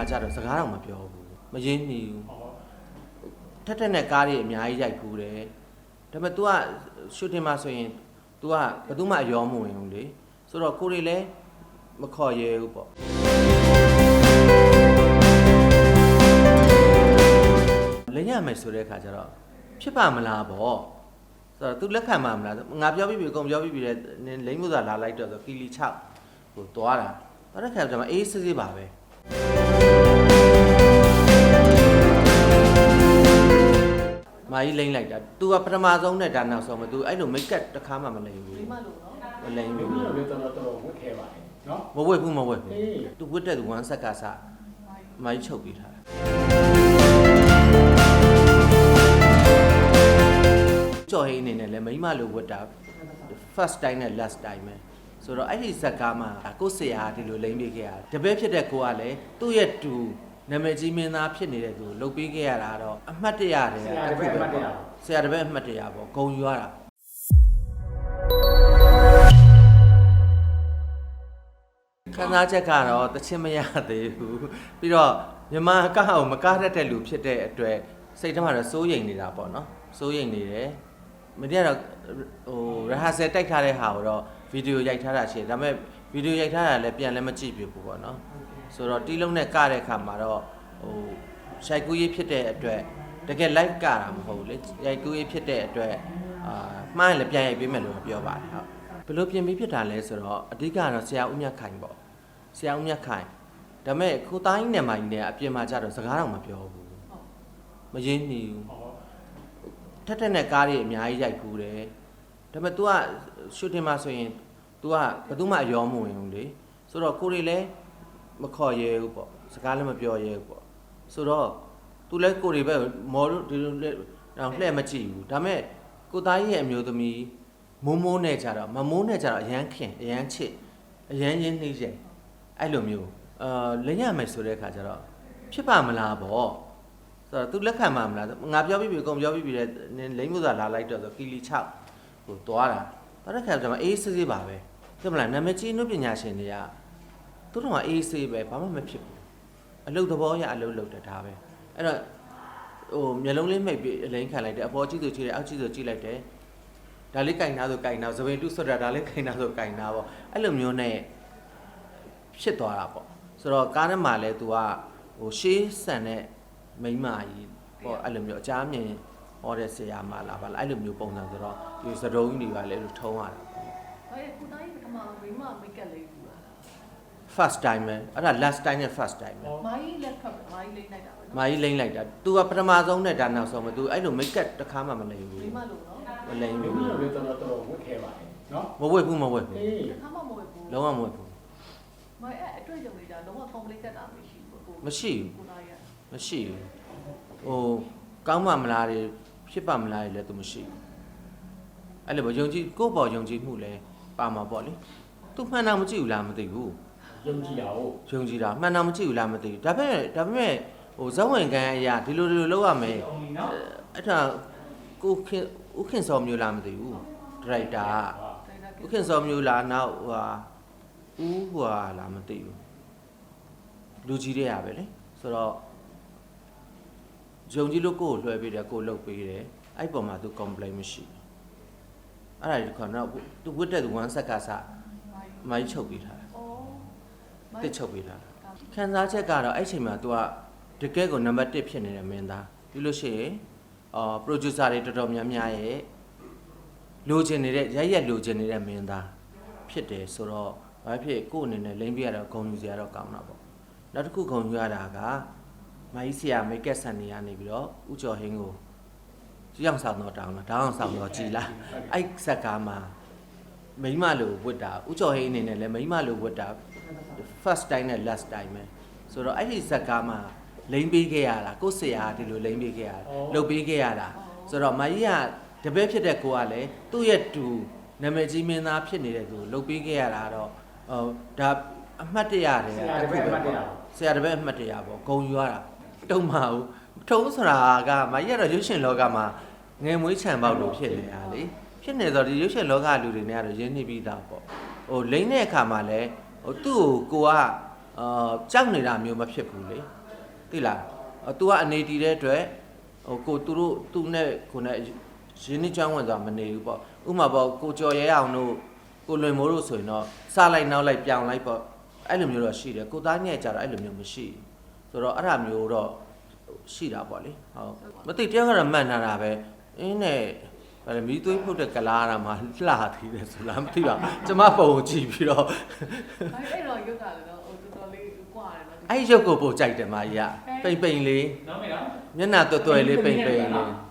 မှာကြတော့စကားတော့မပြောဘူးမရင်းနေဘူးထက်ထက်နဲ့ကားတွေအများကြီးရိုက်ကူးတယ်ဒါပေမဲ့ तू ကရှူတင်မှာဆိုရင် तू ကဘယ်သူမှအယောမဝင်ဘူးလေဆိုတော့ကိုတွေလည်းမခေါ်ရဲဘူးပေါ့လိမ့်ရမယ်ဆိုတဲ့အခါကျတော့ဖြစ်ပါမလားပေါ့ဆိုတော့ तू လက်ခံမှာမလားငါပြောပြီးပြီအကုန်ပြောပြီးပြီတဲ့နင်လိမ့်မှုသာလာလိုက်တော့ဆိုကီလီ6ဟိုသွားတာသွားတဲ့ခါကျမှအေးစစ်စစ်ပါပဲ မာကြီးလိမ့်လိုက်တာ तू ကပထမဆုံးနဲ့ဒါနောက်ဆုံးမ तू အဲ့လိုမိတ်ကပ်တစ်ခါမှမလိမ့်ဘူး ဒီမှလို့နော် မလိမ့် ဒီ ဘူး လိုမျိုးတော်တော်တော်ဝတ်ခဲ့ပါတယ်နော် မဝက်ဘူးမဝက်ဘူး အေး तू ဝတ်တဲ့သူဝမ်းဆက်ကစမာကြီးချုပ်ပြီးထားတာကြော်ဟိန်းအနေနဲ့လည်းမိမလိုဝတ်တာ first time နဲ့ last time ပဲဆိုတော့အဲ့ဒီဇက်ကားမှာကိုယ့်ဆရာကဒီလိုလိမ့်ပေးခဲ့ရတယ်တပည့်ဖြစ်တဲ့ကိုကလည်းသူ့ရဲ့တူ နာမည်ကြီးမင်းသားဖြစ်နေတဲ့သူကိုလှုပ်ပေးခဲ့ရတာတော့အမှတ်တရတယ်ဆရာတပည့်အမှတ်တရဆရာတပည့်အမှတ်တရပေါ့ဂုံယူရတာခံစားချက်ကတော့တချင်းမရသေးဘူးပြီးတော့မြန်မာကအောင်မကားတတ်တဲ့လူဖြစ်တဲ့အတွက်စိတ်ထဲမှာတော့စိုးရိမ်နေတာပေါ့နော်စိုးရိမ်နေတယ်မနေ့ကတော့ဟိုရဟဆယ်တိုက်ထားတဲ့ဟာကိုတော့ဗီဒီယိုရိုက်ထားတာရှိတယ်ဒါပေမဲ့ဗီဒီယိုရိုက်ထားတာလည်းပြန်လည်းမကြည့်ပြဘူးပေါ့နော် ဆိုတော့တီးလုံးနဲ့ကတဲ့အခါမှာတော့ဟိုရှိုက်ကူးရေးဖြစ်တဲ့အတွက်တကယ် live ကတာမဟုတ်ဘူးလေရိုက်ကူးရေးဖြစ်တဲ့အတွက်အာမှားရင်လည်းပြန်ရိုက်ပေးမယ်လို့ပြောပါတယ်ဟုတ်ဘယ်လိုပြင်ပြီးဖြစ်တာလဲဆိုတော့အဓိကကတော့ဆရာဦးမြတ်ခိုင်ပေါ့ဆရာဦးမြတ်ခိုင်ဒါပေမဲ့ကိုသားကြီးနဲ့မကြီးနဲ့အပြင်မှာကြတော့စကားတော့မပြောဘူးမရင်းနေဘူးထက်ထက်နဲ့ကားတွေအများကြီးရိုက်ကူးတယ်ဒါပေမဲ့ तू ကရှူတင်မှာဆိုရင် तू ကဘယ်သူမှအယောမဝင်ဘူးလေဆိုတော့ကိုတွေလည်း မခေါ်ရဲဘူးပေါ့စကားလည်းမပြောရဲဘူးပေါ့ဆိုတော့ तू လည်းကိုတွေပဲမော်လို့ဒီလိုလက်တော့လှည့်မကြည့်ဘူးဒါပေမဲ့ကိုသားကြီးရဲ့အမျိုးသမီးမိုးမိုးနဲ့ကြတော့မမိုးနဲ့ကြတော့အရန်ခင်အရန်ချစ်အရန်ရင်းနှီးတယ်အဲ့လိုမျိုးအာလိမ့်ရမယ်ဆိုတဲ့အခါကျတော့ဖြစ်ပါမလားပေါ့ဆိုတော့ तू လက်ခံမှာမလားငါပြောပြီးပြီအကုန်ပြောပြီးပြီတဲ့နင်လိမ့်မှုသာလာလိုက်တော့ဆိုကီလီ6ဟိုသွားတာသွားတဲ့ခါကျမှအေးစစ်စစ်ပါပဲသိမလားနာမည်ကြီးအနုပညာရှင်တွေက သူတို့ကအေးစစ်ပဲဘာမှမဖြစ်ဘူးအလုတ်သဘောရအလုတ်လုတ်တယ်ဒါပဲအဲ့တော့ဟိုမျက်လုံးလေးမိတ်ပြီးအလိမ့်ခံလိုက်တယ်အပေါ်ကြည့်သူကြည့်တယ်အောက်ကြည့်သူကြည့်လိုက်တယ်ဒါလေးကင်နာဆိုကင်နာသပင်တုဆွတ်တာဒါလေးကင်နာဆိုကင်နာပေါ့အဲ့လိုမျိုးနဲ့ဖြစ်သွားတာပေါ့ဆိုတော့ကားထဲမှာလဲ तू ကဟိုရှေးဆန်တဲ့မိန်းမကြီးပေါ့အဲ့လိုမျိုးအကြမ်းမြင်ဟောတဲ့ဆရာမလားဗလားအဲ့လိုမျိုးပုံစံဆိုတော့ဒီစတုံးကြီးတွေကလည်းထုံးရတာပေါ့ဘာလဲခုတိုင်းပထမမိမမိတ်ကပ်လေးဘူးလား first time ပဲအဲ့ဒါ last time နဲ့ first time ပဲ မာကြီးလက်ခတ်မာကြီးလိမ့်လိုက်တာပဲ မာကြီးလိမ့်လိုက်တာ तू ကပထမဆုံးနဲ့ဒါနောက်ဆုံးပဲ तू အဲ့လိုမိတ်ကပ်တစ်ခါမှမလိမ့်ဘူး ဒီမှလို့နော် မလိမ့် ဒီ ဘူး လိုမျိုးတော်တော်တော်ဝတ်ခဲ့ပါတယ်နော် မဝက်ဘူးမဝက်ဘူး အေး ခါမှမဝယ်ဘူး လုံးဝမဝက်ဘူး မအဲ့အတွေ့အကြုံလေးဒါလုံးဝ complete တာမရှိဘူးကို မရှိဘူး ကိုသားရ မရှိဘူးဟိုကောင်းမှမလားတွေဖြစ်ပါမလားတွေလည်း तू မရှိဘူးအဲ့လိုပေါ့ယုံကြည်ကိုယ့်ပေါ်ယုံကြည်မှုလည်းပါမှာပေါ့လေ तू မှန်တာမကြည့်ဘူးလားမသိဘူး ယုံကြည်တာဟုတ်ယုံကြည်တာမှန်တာမကြည့်ဘူးလားမသိဘူးဒါပေမဲ့ဒါပေမဲ့ဟိုဇက်ဝင်ကန်အရာဒီလိုဒီလိုလုပ်ရမယ်အဲ့ဒါကိုခင်ဥခင်စောမျိုးလားမသိဘူးဒရိုက်တာဥခင်စောမျိုးလားနောက်ဟိုဟာဦးဟွာလားမသိဘူးလူကြီးတဲ့ရပဲလေဆိုတော့ယုံကြည်လို့ကိုယ်ကိုလွှဲပေးတယ်ကိုယ်လုပ်ပေးတယ်အဲ့ပေါ်မှာ तू complain မရှိဘူးအဲ့ဒါဒီခေါတော့ तू ဝတ်တဲ့သူဝမ်းဆက်ကစားမိုင်းချုပ်ပေးထားတယ်အော် တစ်ချုပ်ပေးထားတာခံစားချက်ကတော့အဲ့ချိန်မှာ तू ကတကယ်ကိုနံပါတ်1ဖြစ်နေတဲ့မင်းသားပြီးလို့ရှိရင်အော် producer တွေတော်တော်များများရဲ့လိုချင်နေတဲ့ရိုက်ရက်လိုချင်နေတဲ့မင်းသားဖြစ်တယ်ဆိုတော့ဘာဖြစ်ကို့အနေနဲ့လိမ့်ပြရတော့ဂုံယူစရာတော့ကောင်းတာပေါ့နောက်တစ်ခုဂုံယူရတာကမိုင်းဆရာမိတ်ကက်ဆန်နေရနေပြီးတော့ဥကျော်ဟင်းကိုကြောင်ဆောင်တော့တောင်းလာတောင်းအောင်ဆောင်တော့ကြည်လားအဲ့ဇက်ကားမှာမိမလိုဝတ်တာဥကျော်ဟင်းအနေနဲ့လည်းမိမလိုဝတ်တာ first time နဲ့ last time ပဲဆိုတော့အဲ့ဒီဇက်ကားမှာလိမ့်ပေးခဲ့ရတာကိုယ့်ဆရာကဒီလိုလိမ့်ပေးခဲ့ရတာလှုပ်ပေးခဲ့ရတာဆိုတော့မကြီးကတပည့်ဖြစ်တဲ့ကိုကလည်းသူ့ရဲ့တူနာမည်ကြီးမင်းသားဖြစ်နေတဲ့သူကိုလှုပ်ပေးခဲ့ရတာတော့ဟိုဒါအမှတ်တရတယ်ဆရာတပည့်အမှတ်တရဆရာတပည့်အမှတ်တရပေါ့ဂုံယူရတာတုံမဟုတ်ထုံးဆိုတာကမကြီးကတော့ရုပ်ရှင်လောကမှာငယ်မွေးချံပေါက်လို့ဖြစ်နေတာလေဖြစ်နေတော့ဒီရုပ်ရှင်လောကလူတွေနဲ့ကတော့ရင်းနှီးပြီးသားပေါ့ဟိုလိမ့်တဲ့အခါမှာလည်း ဟိုသူ့ကိုကိုကအာကြောက်နေတာမျိုးမဖြစ်ဘူးလေသိလား။ तू ကအနေတည်တဲ့အတွက်ဟိုကိုသူတို့သူနဲ့ကိုနဲ့ရင်းနှီးချောင်းဝင်သွားမနေဘူးပေါ့။ဥပမာပေါ့ကိုကျော်ရဲအောင်တို့ကိုလွင်မိုးတို့ဆိုရင်တော့စလိုက်နောက်လိုက်ပြောင်းလိုက်ပေါ့အဲ့လိုမျိုးတော့ရှိတယ်။ကိုသားညက်ကြတော့အဲ့လိုမျိုးမရှိဘူး။ဆိုတော့အဲ့ဒါမျိုးတော့ရှိတာပေါ့လေ။ဟုတ်မသိတယောက်ကတော့မှန်ထားတာပဲ။အင်းနဲ့ ဘာလဲမီးသွေးဖုတ်တဲ့ကလားရမှာလှသေးတယ်ဆိုလားမသိပါဘူး။ကျမပုံကိုကြည့်ပြီးတော့အဲ့အဲ့တော့ရုပ်ကလည်းတော့ဟိုတော်တော်လေးကွာတယ်နော်အဲ့ဒီရုပ်ကိုပို့ကြိုက်တယ်မကြီးကပိန်ပိန်လေးနော်မေနော်မျက်နှာတွယ်တွယ်လေးပိန်ပိန်လေးဟ